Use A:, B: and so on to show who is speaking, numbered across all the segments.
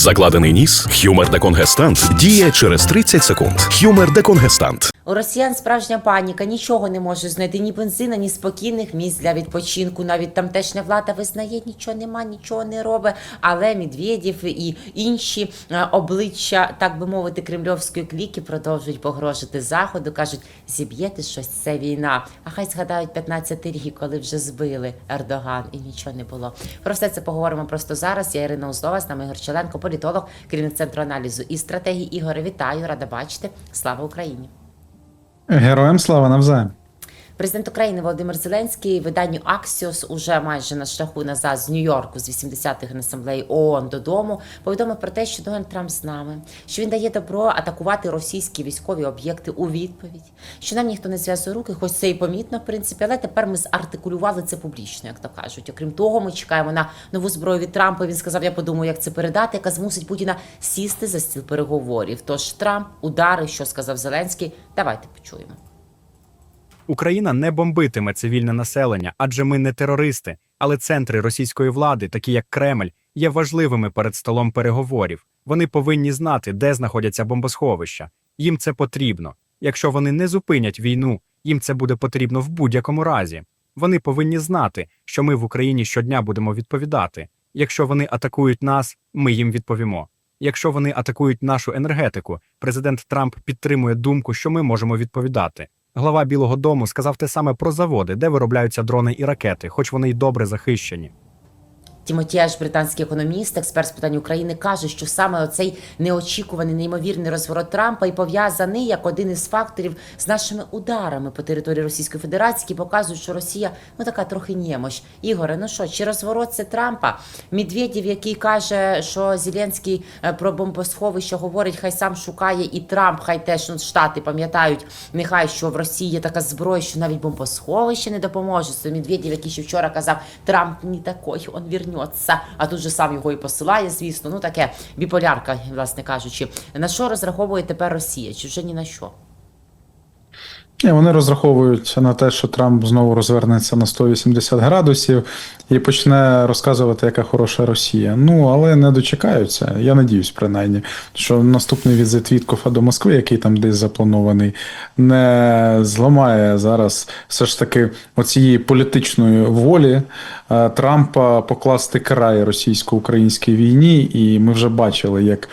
A: Закладений ніс, хюмер деконгестант діє через 30 секунд. Хюмер деконгестант.
B: У росіян справжня паніка нічого не може знайти ні бензина, ні спокійних місць для відпочинку. Навіть тамтешня влада визнає, нічого нема, нічого не робить. Але Медведєв і інші е, обличчя, так би мовити, кремльовської кліки продовжують погрожувати заходу. кажуть, зіб'єте щось, це війна. А хай згадають 15 рік, коли вже збили Ердоган, і нічого не було. Про все це поговоримо просто зараз. Я Ірина Узлова, з нами Ігор Челенко, політолог, керівник центру аналізу і стратегії. Ігоре, вітаю, рада бачити. Слава Україні!
C: Героям слава навзаєм.
B: Президент України Володимир Зеленський виданню Axios уже майже на шляху назад з Нью-Йорку з 80-х Генасамблеї ООН додому повідомив про те, що Дональд Трамп з нами, що він дає добро атакувати російські військові об'єкти у відповідь, що нам ніхто не зв'язує руки, хоч це і помітно, в принципі, але тепер ми зартикулювали це публічно, як то кажуть. Окрім того, ми чекаємо на нову зброю від Трампа. Він сказав: я подумаю, як це передати, яка змусить Путіна сісти за стіл переговорів. Тож Трамп, удари, що сказав Зеленський, давайте почуємо.
D: Україна не бомбитиме цивільне населення, адже ми не терористи, але центри російської влади, такі як Кремль, є важливими перед столом переговорів. Вони повинні знати, де знаходяться бомбосховища. Їм це потрібно. Якщо вони не зупинять війну, їм це буде потрібно в будь-якому разі. Вони повинні знати, що ми в Україні щодня будемо відповідати. Якщо вони атакують нас, ми їм відповімо. Якщо вони атакують нашу енергетику, президент Трамп підтримує думку, що ми можемо відповідати. Глава Білого Дому сказав те саме про заводи, де виробляються дрони і ракети, хоч вони й добре захищені.
B: Тімотіаш, британський економіст, експерт з питань України, каже, що саме оцей неочікуваний неймовірний розворот Трампа і пов'язаний як один із факторів з нашими ударами по території Російської Федерації, які показують, що Росія ну така трохи немощ. Ігоре, ну що, чи розворот це Трампа? Медведєв, який каже, що Зеленський е, про бомбосховище говорить, хай сам шукає, і Трамп, хай теж ну, штати пам'ятають, нехай що в Росії є така зброя, що навіть бомбосховище не допоможе. Це Медведєв, який ще вчора казав, Трамп не такий, він вернеться. А тут же сам його і посилає, звісно. Ну таке біполярка, власне кажучи. На що розраховує тепер Росія? Чи вже ні на що?
C: Ні, вони розраховують на те, що Трамп знову розвернеться на 180 градусів і почне розказувати, яка хороша Росія. Ну, але не дочекаються. Я надіюсь, принаймні, що наступний візит Віткофа до Москви, який там десь запланований, не зламає зараз все ж таки оцієї політичної волі е, Трампа покласти край російсько-українській війні. І ми вже бачили, як.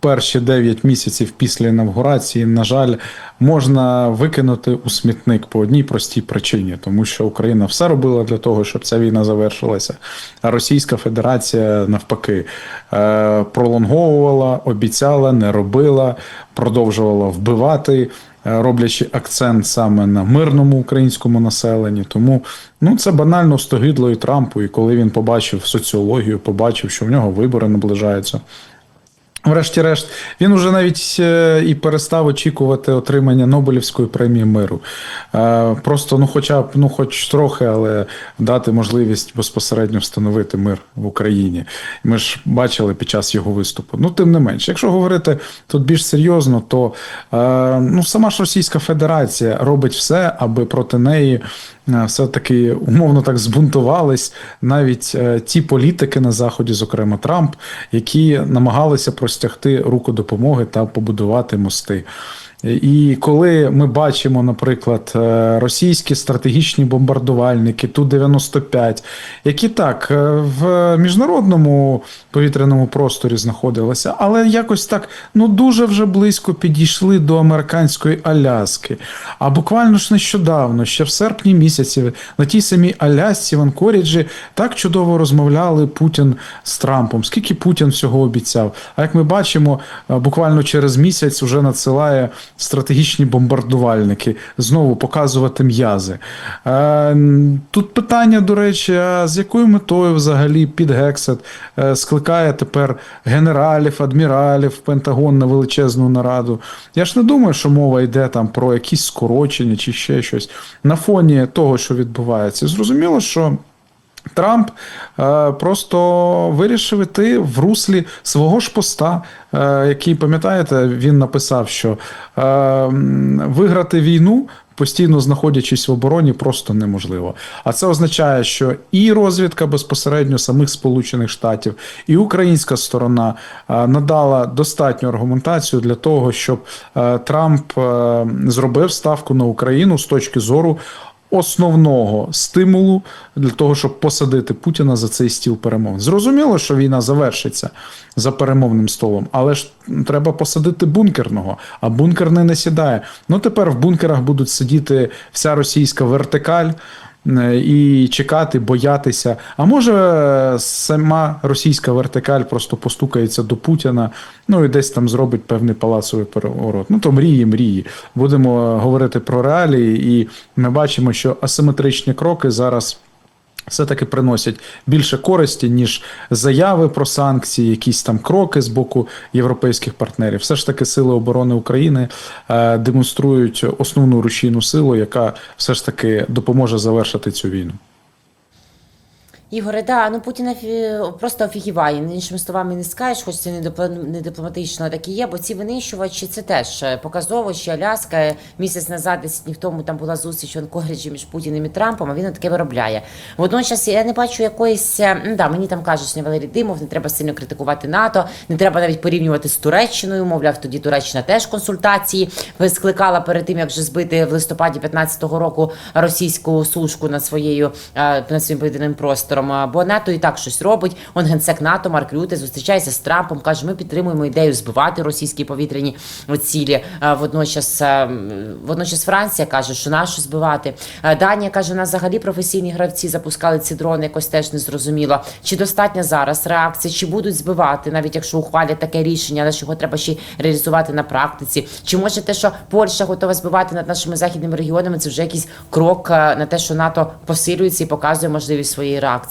C: Перші 9 місяців після інавгурації, на жаль, можна викинути у смітник по одній простій причині, тому що Україна все робила для того, щоб ця війна завершилася. А Російська Федерація навпаки е, пролонговувала, обіцяла, не робила, продовжувала вбивати. е, Роблячи акцент саме на мирному українському населенні, тому ну це банально стогидло і Трампу. І коли він побачив соціологію, побачив, що в нього вибори наближаються. Врешті-решт, він уже навіть е, і перестав очікувати отримання Нобелівської премії миру. Е, Просто, ну, хоча б, ну, хоч трохи, але дати можливість безпосередньо встановити мир в Україні. Ми ж бачили під час його виступу. Ну, тим не менш, якщо говорити тут більш серйозно, то е, ну, сама ж Російська Федерація робить все, аби проти неї все-таки умовно так збунтувались навіть ті політики на заході, зокрема Трамп, які намагалися простягти руку допомоги та побудувати мости. І коли ми бачимо, наприклад, е, російські стратегічні бомбардувальники Ту-95, які так е, в міжнародному повітряному просторі знаходилися, але якось так ну дуже вже близько підійшли до американської Аляски. А буквально ж нещодавно, ще в серпні місяці, на тій самій Алясці в Анкоріджі так чудово розмовляли Путін з Трампом. Скільки Путін всього обіцяв? А як ми бачимо, буквально через місяць вже надсилає стратегічні бомбардувальники знову показувати м'язи. Е, Тут питання, до речі, а з якою метою взагалі під Гексет е, скликає тепер генералів, адміралів, Пентагон на величезну нараду. Я ж не думаю, що мова йде там про якісь скорочення чи ще щось. На фоні того, що відбувається, зрозуміло, що. Трамп е, просто вирішив іти в руслі свого ж поста, е, який, пам'ятаєте, він написав, що е, виграти війну. Постійно знаходячись в обороні, просто неможливо. А це означає, що і розвідка безпосередньо самих Сполучених Штатів, і українська сторона е, надала достатню аргументацію для того, щоб е, Трамп е, зробив ставку на Україну з точки зору основного стимулу для того, щоб посадити Путіна за цей стіл перемовин. Зрозуміло, що війна завершиться за перемовним столом, але ж треба посадити бункерного, а бункерний не сідає. Ну тепер в бункерах будуть сидіти вся російська вертикаль. Е, І чекати, боятися. А може, сама російська вертикаль просто постукається до Путіна, ну і десь там зробить певний палацовий переворот. Ну то мрії, мрії. Будемо говорити про реалії, і ми бачимо, що асиметричні кроки зараз. Все-таки приносять більше користі, ніж заяви про санкції, якісь там кроки з боку європейських партнерів. Все ж таки, сили оборони України е, демонструють основну рушійну силу, яка все ж таки допоможе завершити цю війну.
B: Ігоре, да, ну Путін просто офігіває. Іншими словами не скажеш, хоч це не дипло- не дипломатично так і є, бо ці винищувачі це теж е, показово, що Аляска місяць назад, 10 днів тому там була зустріч в Анкоріджі між Путіним і Трампом, а він таке виробляє. Водночас я не бачу якоїсь, е, м, да, мені там кажуть, що Валерій Димов, не треба сильно критикувати НАТО, не треба навіть порівнювати з Туреччиною. Мовляв, тоді Туреччина теж консультації скликала перед тим, як вже збити в листопаді 15-го року російську сушку над своєю е, над своїм повітряним простором. А, Бо НАТО і так щось робить. Он генсек НАТО Марк Рюте зустрічається з Трампом, каже: ми підтримуємо ідею збивати російські повітряні цілі. Водночас, е, водночас Франція каже, що нашу збивати. Данія каже, нас взагалі професійні гравці запускали ці дрони, якось теж не зрозуміло. Чи достатня зараз реакція, чи будуть збивати, навіть якщо ухвалять таке рішення, але ж його треба ще реалізувати на практиці. Чи може те, що Польща готова збивати над нашими західними регіонами, це вже якийсь крок е, на те, що НАТО посилюється і показує можливість своєї реакції?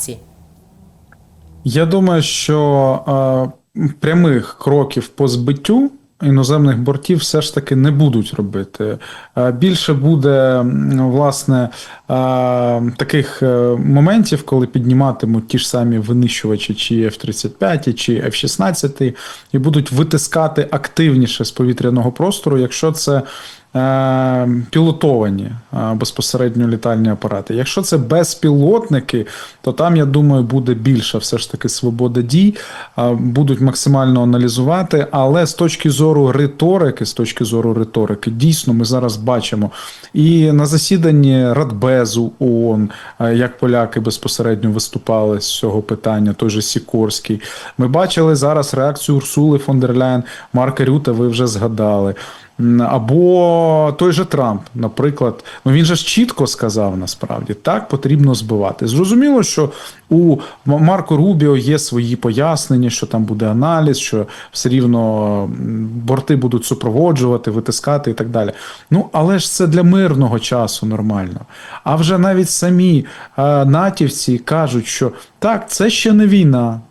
C: Я думаю, що е, прямих кроків по збиттю іноземних бортів все ж таки не будуть робити. Е, більше буде власне е, таких е, моментів, коли підніматимуть ті ж самі винищувачі, чи F-35, чи F-16, і будуть витискати активніше з повітряного простору, якщо це. Е, Пілотовані е, безпосередньо літальні апарати. Якщо це безпілотники, то там, я думаю, буде більша все ж таки свобода дій, е, будуть максимально аналізувати. Але з точки зору риторики, з точки зору риторики, дійсно ми зараз бачимо і на засіданні Радбезу ООН, як поляки безпосередньо виступали з цього питання, той же Сікорський. Ми бачили зараз реакцію Урсули фон дер Ляйн, Марка Рюта, ви вже згадали. Або той же Трамп, наприклад, ну він же ж чітко сказав насправді, так потрібно збивати. Zрозуміло, що у Марко Рубіо є свої пояснення, що там буде аналіз, що все рівно борти будуть супроводжувати, витискати і так далі. Ну але ж це для мирного часу нормально. А вже навіть самі е, натівці кажуть, що так, це ще не війна,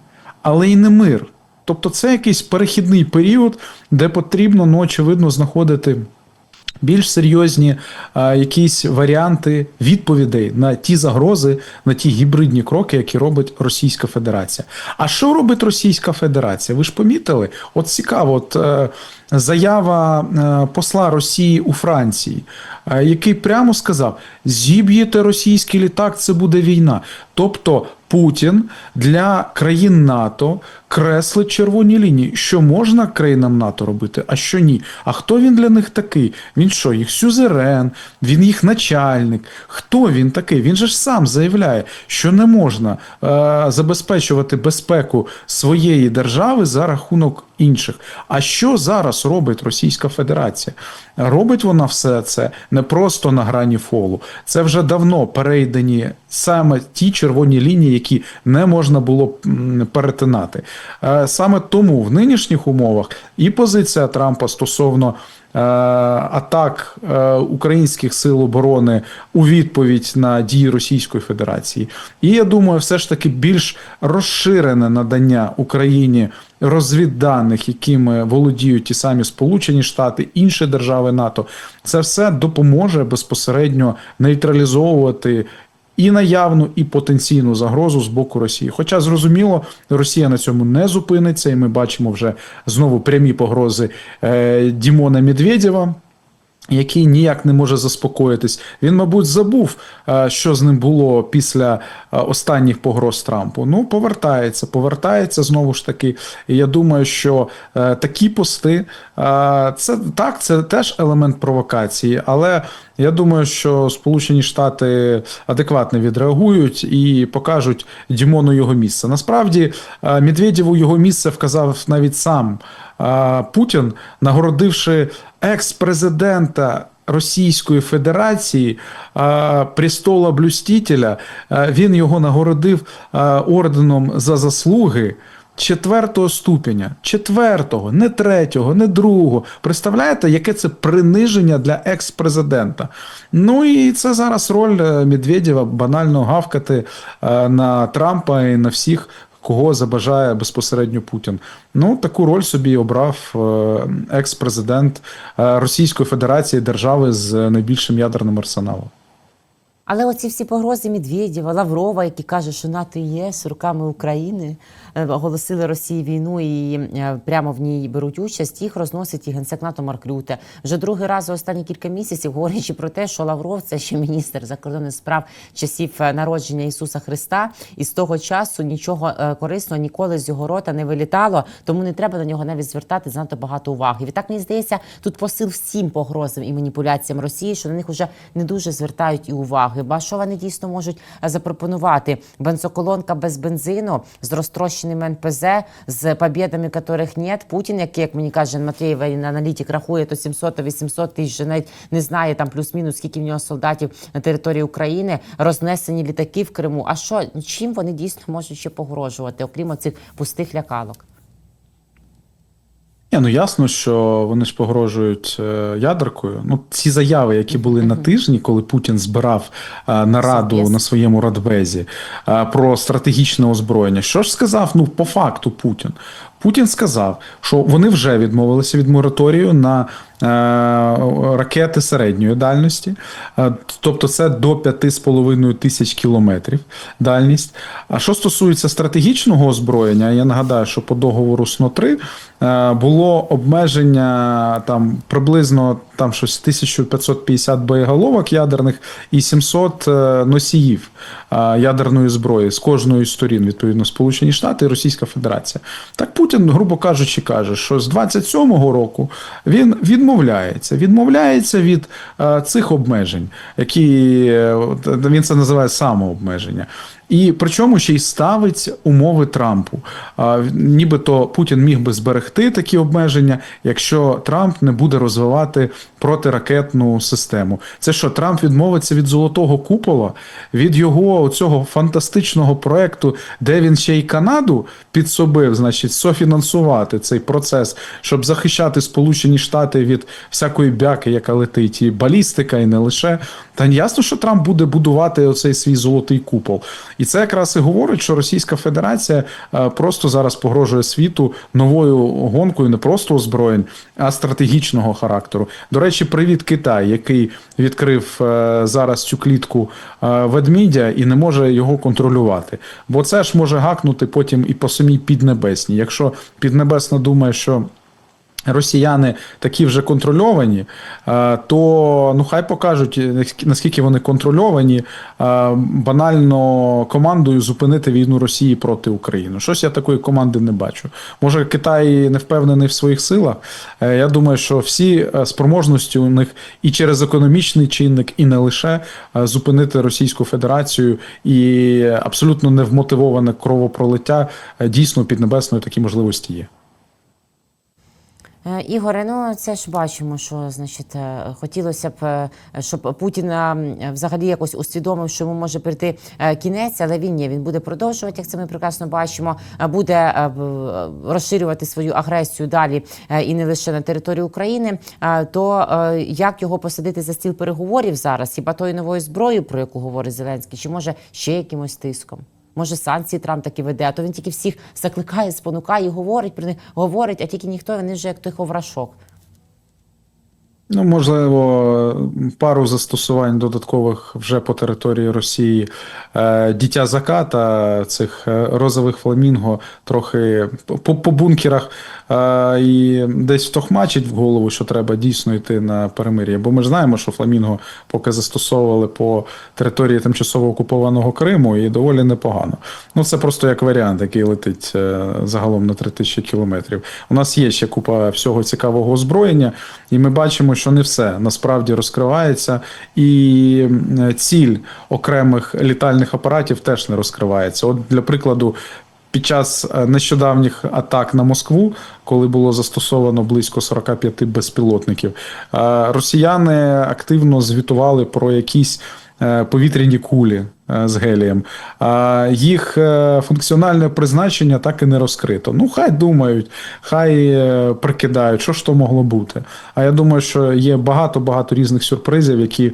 C: але й не мир. Тобто це якийсь перехідний період, де потрібно, ну, очевидно, знаходити більш серйозні а, якісь варіанти відповідей на ті загрози, на ті гібридні кроки, які робить Російська Федерація. А що робить Російська Федерація? Ви ж помітили? От цікаво, от е, заява е, посла Росії у Франції, е, який прямо сказав: зіб'єте російський літак, це буде війна. Тобто Путін для країн НАТО креслить червоні лінії. Що можна країнам НАТО робити, а що ні? А хто він для них такий? Він що, їх сюзерен, він їх начальник. Хто він такий? Він же ж сам заявляє, що не можна е, забезпечувати безпеку своєї держави за рахунок інших. А що зараз робить Російська Федерація? Робить вона все це не просто на грані фолу. Це вже давно перейдені саме ті червоні лінії, які не можна було перетинати. Е, Саме тому в нинішніх умовах і позиція Трампа стосовно е, атак е, українських сил оборони у відповідь на дії Російської Федерації. І я думаю, все ж таки більш розширене надання Україні розвідданих, якими володіють ті самі Сполучені Штати, інші держави НАТО, це все допоможе безпосередньо нейтралізовувати і наявну, і потенційну загрозу з боку Росії. Хоча зрозуміло, Росія на цьому не зупиниться, і ми бачимо вже знову прямі погрози е, Дімона Медведєва який ніяк не може заспокоїтись. Він, мабуть, забув, е, що з ним було після е, останніх погроз Трампу. Ну, повертається, повертається знову ж таки. І я думаю, що е, такі пости це так, це теж елемент провокації, але. Я думаю, що Сполучені Штати адекватно відреагують і покажуть Дімону його місце. Насправді, Медведєву його місце вказав навіть сам Путін, нагородивши екс-президента. Російської Федерації престола блюстителя, він його нагородив орденом за заслуги четвертого ступеня, четвертого, не третього, не другого. Представляєте, яке це приниження для екс-президента? Ну і це зараз роль е, Медведєва банально гавкати е, на Трампа і на всіх. Кого забажає безпосередньо Путін? Ну таку роль собі обрав е, екс-президент е, Російської Федерації держави з найбільшим ядерним арсеналом.
B: Але оці всі погрози Медведєва, Лаврова, які каже, що НАТО і ЄС руками України е, оголосили Росії війну і е, прямо в ній беруть участь. Їх розносить і генсек НАТО Марк. Вже другий раз за останні кілька місяців, говорячи про те, що Лавров це ще міністр закордонних справ часів е, народження Ісуса Христа, і з того часу нічого корисного ніколи з його рота не вилітало, тому не треба на нього навіть звертати занадто багато уваги. Відтак мені здається, тут посил всім погрозам і маніпуляціям Росії, що на них вже не дуже звертають і уваги. Ба що вони дійсно можуть е, запропонувати? Бензоколонка без бензину з розтрощеним НПЗ, з побєдами, яких нет. Путін, який, як мені каже Матвєєва, аналітик, рахує то 700-800 тисяч, навіть не знає там плюс-мінус, скільки в нього солдатів на території України, рознесені літаки в Криму. А що чим вони дійсно можуть ще погрожувати, окрім оцих пустих лякалок?
C: Ні, ну ясно, що вони ж погрожують е, ядеркою. Ну, ці заяви, які були на тижні, коли Путін збирав е, нараду на своєму радбезі е, про стратегічне озброєння. Що ж сказав? Ну, по факту, Путін. Путін сказав, що вони вже відмовилися від мораторію на е, ракети середньої дальності, Е, тобто це до 5,5 тисяч кілометрів дальність. А що стосується стратегічного озброєння, я нагадаю, що по договору СНО 3 е, було обмеження там приблизно там щось 1550 боєголовок ядерних і 700 е, носіїв е, ядерної зброї з кожної сторін, відповідно, Сполучені Штати і Російська Федерація. Так Путін, грубо кажучи, каже, що з 27-го року він відмовляється, відмовляється від е, цих обмежень, які е, він це називає самообмеження. І причому ще й ставить умови Трампу. А, нібито Путін міг би зберегти такі обмеження, якщо Трамп не буде розвивати протиракетну систему. Це що Трамп відмовиться від золотого купола, від його цього фантастичного проекту, де він ще й Канаду підсобив, значить, софінансувати цей процес, щоб захищати Сполучені Штати від всякої бяки, яка летить, і балістика, і не лише. Та ясно, що Трамп буде будувати оцей свій золотий купол. І це якраз і говорить, що Російська Федерація е, просто зараз погрожує світу новою гонкою не просто озброєнь, а стратегічного характеру. До речі, привіт Китай, який відкрив е, зараз цю клітку е, ведмідя і не може його контролювати. Бо це ж може гакнути потім і по самій піднебесній. Якщо піднебесна думає, що росіяни такі вже контрольовані, е, то ну хай покажуть, наскільки вони контрольовані, е, банально командою зупинити війну Росії проти України. Щось я такої команди не бачу. Може, Китай не впевнений в своїх силах. Е, Я думаю, що всі е, спроможності у них і через економічний чинник, і не лише е, зупинити Російську Федерацію і абсолютно невмотивоване кровопролиття е, дійсно під небесною такі можливості є.
B: Е, Ігоре, ну це ж бачимо, що значить е, хотілося б, е, щоб Путін взагалі якось усвідомив, що йому може прийти кінець, але він ні, він буде продовжувати, як це ми прекрасно бачимо, буде розширювати свою агресію далі і не лише на території України. То як його посадити за стіл переговорів зараз? Хіба тою новою зброєю, про яку говорить Зеленський, чи може ще якимось тиском? Може, санкції Трамп таки веде, а то він тільки всіх закликає, спонукає, говорить про них, говорить, а тільки ніхто вони вже як той ховрашок.
C: Ну, можливо, пару застосувань додаткових вже по території Росії. Е, Дитя заката цих е, розових фламінго трохи по, по бункерах е, і десь втохмачить в голову, що треба дійсно йти на перемир'я. Бо ми ж знаємо, що фламінго поки застосовували по території тимчасово окупованого Криму і доволі непогано. Ну, це просто як варіант, який летить загалом на 3000 кілометрів. У нас є ще купа всього цікавого озброєння, і ми бачимо, що не все насправді розкривається, і ціль окремих літальних апаратів теж не розкривається. От для прикладу. Під час е, нещодавніх атак на Москву, коли було застосовано близько 45 безпілотників, е, росіяни активно звітували про якісь повітряні кулі е, з гелієм. А їх е, функціональне призначення так і не розкрито. Ну, хай думають, хай е, прикидають, що ж то могло бути. А я думаю, що є багато-багато різних сюрпризів, які е,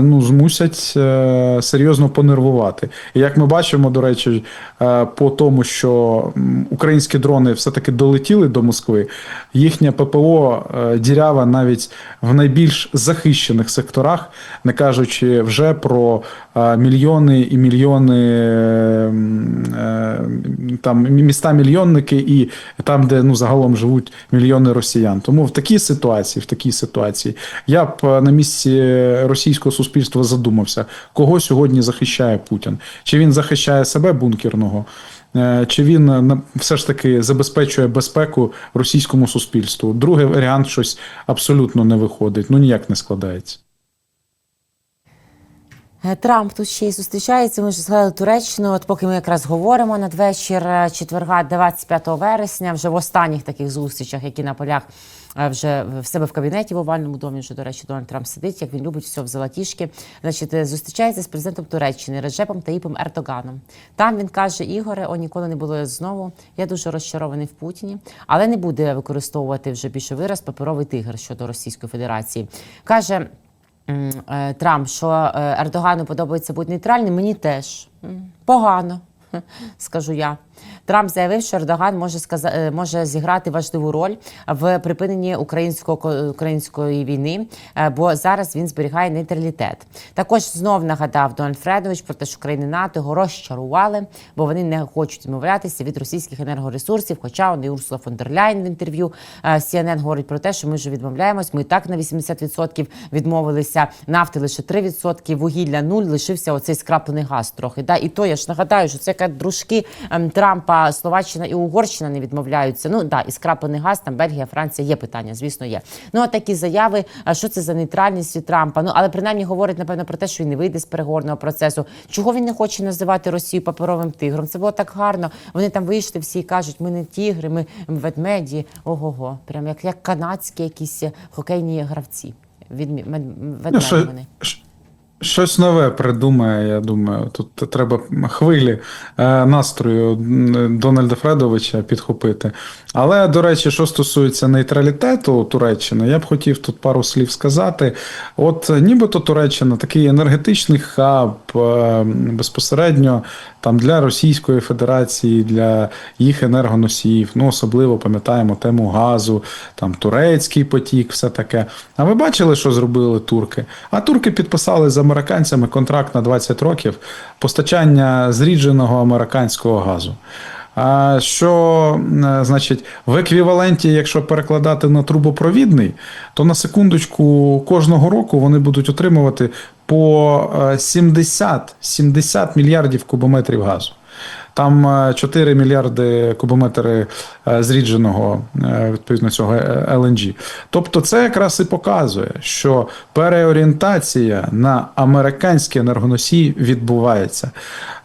C: ну, змусять е, серйозно понервувати. І як ми бачимо, до речі, е, по тому, що українські дрони все-таки долетіли до Москви, їхня ППО е, дірява навіть в найбільш захищених секторах, не кажучи вже про е, мільйони і мільйони е, е, там міста мільйонники і там, де ну загалом живуть мільйони росіян. Тому в такій ситуації, в такій ситуації, я б е, на місці російського суспільства задумався, кого сьогодні захищає Путін. Чи він захищає себе бункерного? е, Чи він е, все ж таки забезпечує безпеку російському суспільству? Другий варіант щось абсолютно не виходить, ну ніяк не складається.
B: Е, Трамп тут ще й зустрічається. Ми ж згадали Туреччину. От поки ми якраз говоримо надвечір четверга, 25 вересня, вже в останніх таких зустрічах, які на полях вже в себе в кабінеті в овальному домі. Вже до речі, Дональд Трамп сидить, як він любить все в золотішки. Значить, е, зустрічається з президентом Туреччини Реджепом Таїпом Ердоганом. Там він каже: Ігоре, о ніколи не було знову. Я дуже розчарований в Путіні, але не буде використовувати вже більше вираз паперовий тигр щодо Російської Федерації. каже. Е, Трамп, що е, Ердогану подобається бути нейтральним, мені теж погано, скажу я. Трамп заявив, що Ердоган може сказа- е, може зіграти важливу роль в припиненні українського ко- української війни, е, бо зараз він зберігає нейтралітет. Також знов нагадав Дональд Фредович про те, що країни НАТО його розчарували, бо вони не хочуть відмовлятися від російських енергоресурсів. Хоча і Урсула фон дер Ляйн в інтерв'ю е, CNN говорить про те, що ми вже відмовляємось. Ми і так на 80% відмовилися. Нафти лише 3%, вугілля нуль. Лишився оцей скраплений газ трохи. Да? І то я ж нагадаю, що це як дружки ем, Словаччина і Угорщина не відмовляються. Ну да, і скраплений газ, там Бельгія, Франція є питання, звісно, є. Ну а такі заяви, що це за нейтральність від Трампа? Ну але принаймні говорить напевно про те, що він не вийде з переговорного процесу. Чого він не хоче називати Росію паперовим тигром? Це було так гарно. Вони там вийшли всі і кажуть, ми не тігри, ми ведмеді. Ого-го, прям як, як канадські якісь хокейні гравці. Відмі... Ведмеді
C: Ну,
B: вони.
C: Щось нове придумає, я думаю. Тут треба хвилі е, настрою Дональда Фредовича підхопити. Але, до речі, що стосується нейтралітету Туреччини, я б хотів тут пару слів сказати. От нібито Туреччина такий енергетичний хаб безпосередньо там для Російської Федерації, для їх енергоносіїв. Ну, особливо пам'ятаємо тему газу, там турецький потік, все таке. А ви бачили, що зробили турки? А турки підписали з американцями контракт на 20 років постачання зрідженого американського газу. Що, е, значить, в еквіваленті, якщо перекладати на трубопровідний, то на секундочку кожного року вони будуть отримувати по е, 70, 70 мільярдів кубометрів газу. Там е, 4 мільярди кубометри е, зрідженого е, відповідно цього е, LNG. Тобто, це якраз і показує, що переорієнтація на американські енергоносії відбувається.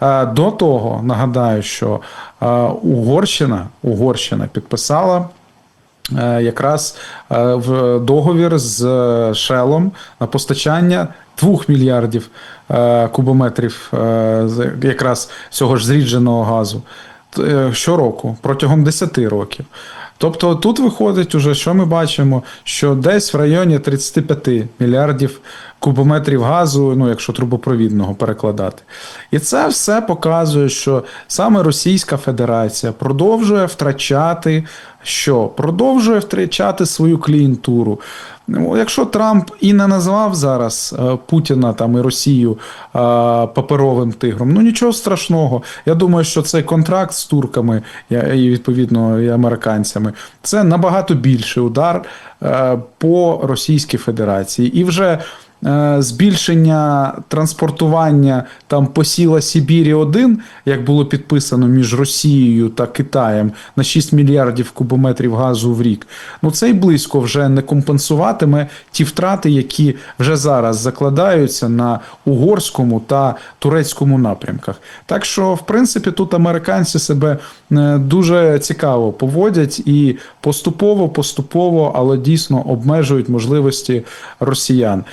C: Е, До того нагадаю, що е, Угорщина, Угорщина підписала. Е, Якраз е, в договір з Шелом на постачання 2 мільярдів е, кубометрів якраз цього ж зрідженого газу щороку протягом 10 років. Тобто тут виходить уже, що ми бачимо, що десь в районі 35 мільярдів кубометрів газу, ну якщо трубопровідного перекладати. І це все показує, що саме Російська Федерація продовжує втрачати що? Продовжує втрачати свою клієнтуру. Ну, Якщо Трамп і не назвав зараз е, Путіна там і Росію е, паперовим тигром, ну нічого страшного. Я думаю, що цей контракт з турками і відповідно і американцями це набагато більший удар е, по Російській Федерації. І вже збільшення транспортування там посіла Сибірі 1 як було підписано між Росією та Китаєм на 6 мільярдів кубометрів газу в рік. Ну цей близько вже не компенсуватиме ті втрати, які вже зараз закладаються на угорському та турецькому напрямках. Так що, в принципі, тут американці себе е, дуже цікаво поводять і поступово, поступово, але дійсно обмежують можливості росіян.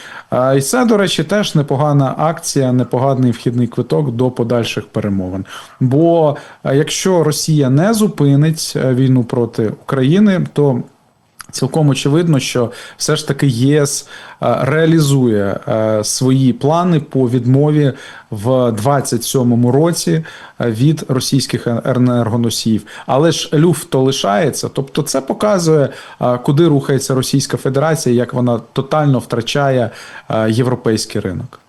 C: І це, до речі, теж непогана акція, непоганий вхідний квиток до подальших перемовин. Бо якщо Росія не зупинить е, війну проти України, то Цілком очевидно, що все ж таки ЄС е, реалізує е, свої плани по відмові в 27-му році е, від російських енергоносіїв. Але ж люфт лишається. Тобто, це показує, куди рухається Російська Федерація, як вона тотально втрачає європейський ринок.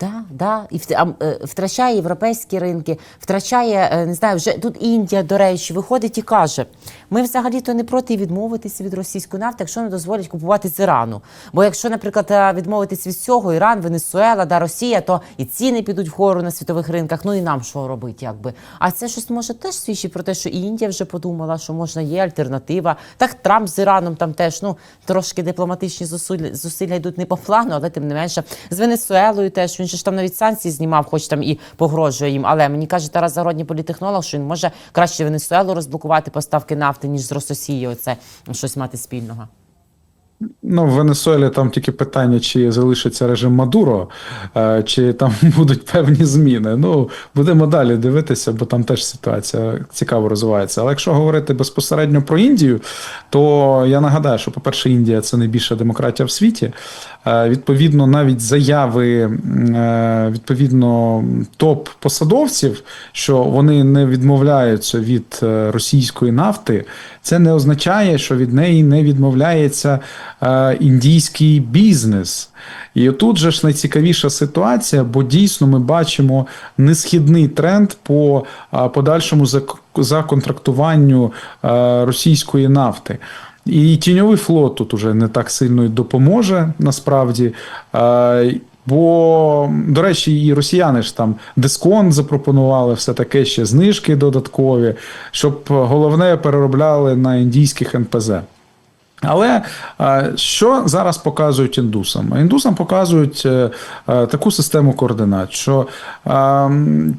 B: Да, да, і е, втрачає європейські ринки, втрачає, е, не знаю, вже тут Індія, до речі, виходить і каже: ми взагалі-то не проти відмовитися від російської нафти, якщо не дозволять купувати з Ірану. Бо якщо, наприклад, е, відмовитись від цього, Іран, Венесуела, да, Росія, то і ціни підуть вгору на світових ринках. Ну і нам що робити, якби. А це щось може теж свідчить про те, що і Індія вже подумала, що можна є альтернатива. Так Трамп з Іраном там теж ну трошки дипломатичні зусилля йдуть не по плану, але тим не менше з Венесуелою теж він же ж там навіть санкції знімав, хоч там і погрожує їм. Але мені каже Тарас Загородній політехнолог, що він може краще Венесуелу розблокувати поставки нафти, ніж з Рососією Оце щось мати спільного.
C: Ну, в Венесуелі там тільки питання, чи залишиться режим Мадуро, е, чи там будуть певні зміни. Ну, будемо далі дивитися, бо там теж ситуація цікаво розвивається. Але якщо говорити безпосередньо про Індію, то я нагадаю, що, по-перше, Індія це найбільша демократія в світі. Е, Відповідно, навіть заяви е, відповідно топ-посадовців, що вони не відмовляються від е, російської нафти, це не означає, що від неї не відмовляється індійський бізнес. І отут же ж найцікавіша ситуація, бо дійсно ми бачимо несхідний тренд по подальшому зак- законтрактуванню російської нафти. І тіньовий флот тут уже не так сильно допоможе насправді. Бо, до речі, і росіяни ж там дисконт запропонували, все таке ще знижки додаткові, щоб головне переробляли на індійських НПЗ. Але що зараз показують індусам? Індусам показують е, е, таку систему координат, що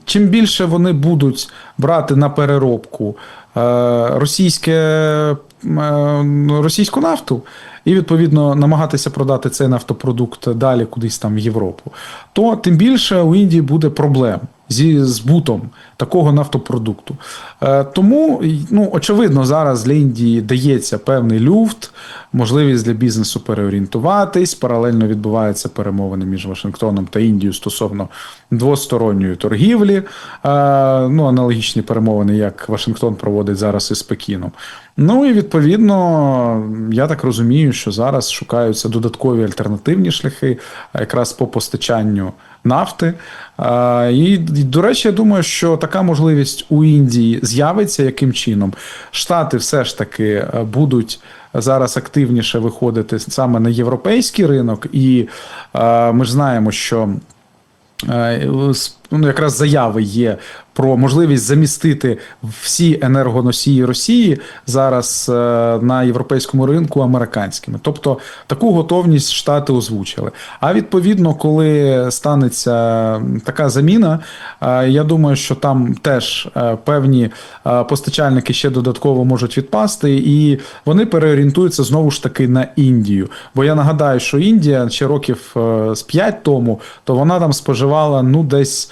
C: чим більше вони будуть брати на переробку е, російське, російську нафту, і відповідно намагатися продати цей нафтопродукт далі кудись там в Європу, то тим більше у Індії буде проблем зі збутом такого нафтопродукту. Е, Тому, ну, очевидно, зараз для Індії дається певний люфт, можливість для бізнесу переорієнтуватись. Паралельно відбуваються перемовини між Вашингтоном та Індією стосовно двосторонньої торгівлі. Е, Ну, аналогічні перемовини, як Вашингтон проводить зараз із Пекіном. Ну і відповідно, я так розумію, що зараз шукаються додаткові альтернативні шляхи, якраз по постачанню нафти. І, до речі, я думаю, що така можливість у Індії з'явиться яким чином. Штати все ж таки е, будуть зараз активніше виходити саме на європейський ринок, і е, ми ж знаємо, що. С- Ну, якраз заяви є про можливість замістити всі енергоносії Росії зараз е, на європейському ринку американськими. Тобто таку готовність Штати озвучили. А відповідно, коли станеться така заміна, е, я думаю, що там теж е, певні постачальники ще додатково можуть відпасти, і вони переорієнтуються знову ж таки на Індію. Бо я нагадаю, що Індія ще років з 5 тому, то вона там споживала ну десь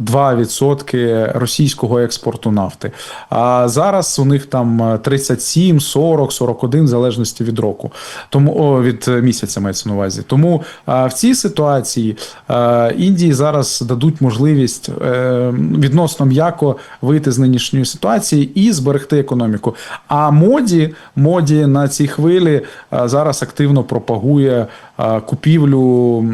C: 2% російського експорту нафти. А зараз у них там 37, 40, 41, в залежності від року. Тому о, від місяця мається на увазі. Тому а, в цій ситуації а, Індії зараз дадуть можливість е, відносно м'яко вийти з нинішньої ситуації і зберегти економіку. А моді, моді на цій хвилі зараз активно пропагує купівлю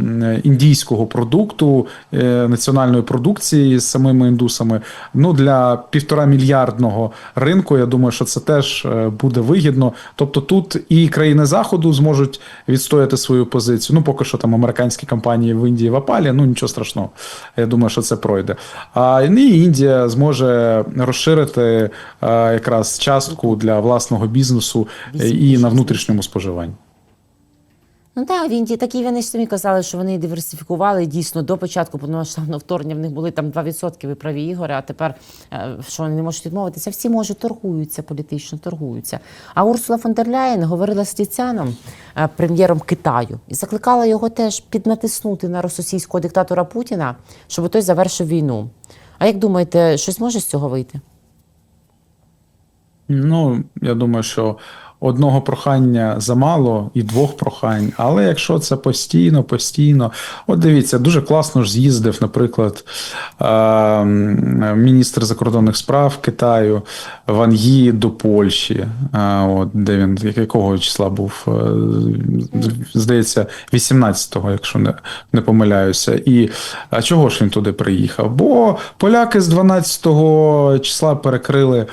C: індійського продукту, е, національної продукції з самими індусами. Ну для півтора мільярдного ринку. Я думаю, що це теж е, буде вигідно. Тобто тут і країни заходу зможуть відстояти свою позицію. Ну поки що там американські компанії в Індії в опалі, ну нічого страшного. Я думаю, що це пройде. А і Індія зможе розширити е, якраз частку для власного бізнесу е, і на внутрішньому споживанні.
B: Ну так, в Індії такі вони ж самі казали, що вони диверсифікували дійсно до початку повномасштабного вторгнення. В них були там 2%, ви праві Ігоре, а тепер е, що вони не можуть відмовитися? Всі може торгуються політично, торгуються. А Урсула фон дер Ляєн говорила з Тіцяном, е, прем'єром Китаю, і закликала його теж піднатиснути на російського диктатора Путіна, щоб той завершив війну. А як думаєте, щось може з цього вийти?
C: Ну, я думаю, що одного прохання замало і двох прохань. Але якщо це постійно, постійно, от дивіться, дуже класно ж з'їздив, наприклад, е, міністр закордонних справ Китаю Ван Ї до Польщі. Е, от де він якого числа був? Е, Здається, 18-го, якщо не, не помиляюся. І а чого ж він туди приїхав? Бо поляки з 12-го числа перекрили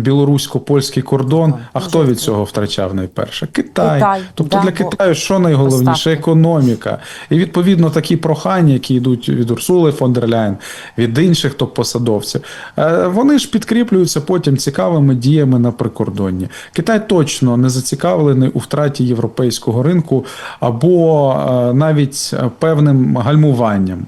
C: білорусько-польський кордон. А хто від цього втрачав найперше? Китай.
B: Китай,
C: Тобто
B: да,
C: для Китаю що найголовніше?
B: поставки.
C: Економіка. І відповідно такі прохання, які йдуть від Урсули фон дер Ляйн, від інших топ-посадовців, е, вони ж підкріплюються потім цікавими діями на прикордонні. Китай точно не зацікавлений у втраті європейського ринку або е, навіть е, певним гальмуванням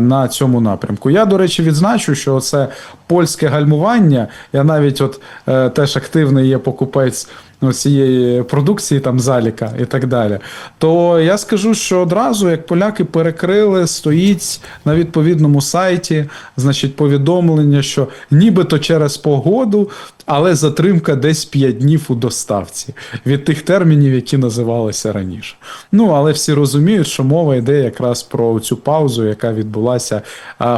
C: на цьому напрямку. Я, до речі, відзначу, що це польське гальмування. Я навіть от е, теж активний є покупець ну, цієї продукції, там заліка і так далі. То я скажу, що одразу, як поляки перекрили, стоїть на відповідному сайті, значить, повідомлення, що нібито через погоду, але затримка десь 5 днів у доставці від тих термінів, які називалися раніше. Ну, але всі розуміють, що мова йде якраз про цю паузу, яка відбулася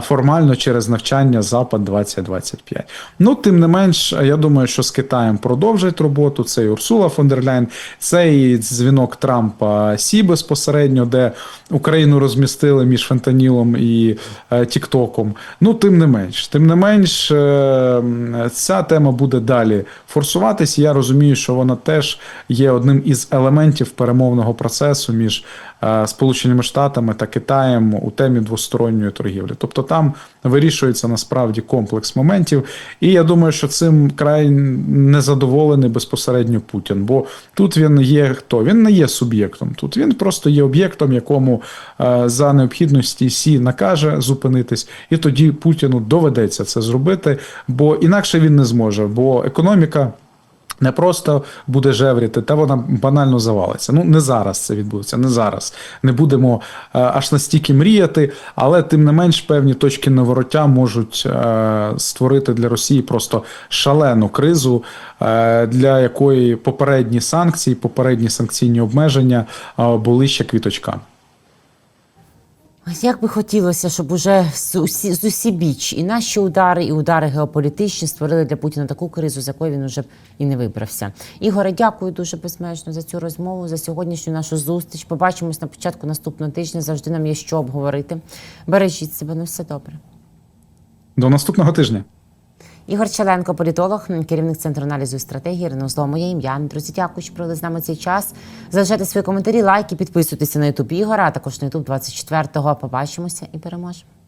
C: формально через навчання Запад 2025. Ну, тим не менш, я думаю, що з Китаєм продовжать роботу. Це і Урсула фон дер Ляйн, це і дзвінок Трампа Сі безпосередньо, де Україну розмістили між Фентанілом і е, Тіктоком. Ну, тим не менш, тим не менш, е, ця тема буде далі форсуватись. Я розумію, що вона теж є одним із елементів перемовного процесу між е, Сполученими Штатами та Китаєм у темі двосторонньої торгівлі. Тобто там вирішується насправді комплекс моментів. І я думаю, що цим край незадоволений безпосередньо Путін. Бо тут він є хто? Він не є суб'єктом. Тут він просто є об'єктом, якому е, за необхідності Сі накаже зупинитись, і тоді Путіну доведеться це зробити, бо інакше він не зможе. Бо економіка. Не просто буде жевріти, та вона банально завалиться. Ну не зараз це відбудеться, не зараз. Не будемо е, аж настільки мріяти, але тим не менш певні точки невороття можуть е, створити для Росії просто шалену кризу, е, для якої попередні санкції, попередні санкційні обмеження були ще квіточками.
B: Як би хотілося, щоб уже з усі, біч і наші удари, і удари геополітичні створили для Путіна таку кризу, з якої він уже б і не вибрався. Ігоре, дякую дуже безмежно за цю розмову, за сьогоднішню нашу зустріч. Побачимось на початку наступного тижня. Завжди нам є що обговорити. Бережіть себе, на все добре.
C: До наступного тижня.
B: Ігор Челенко, політолог, керівник центру аналізу і стратегії. Рено моє ім'я. Друзі, дякую, що провели з нами цей час. Залишайте свої коментарі, лайки, підписуйтеся на Ютуб Ігора, а також на Ютуб 24-го. Побачимося і переможемо.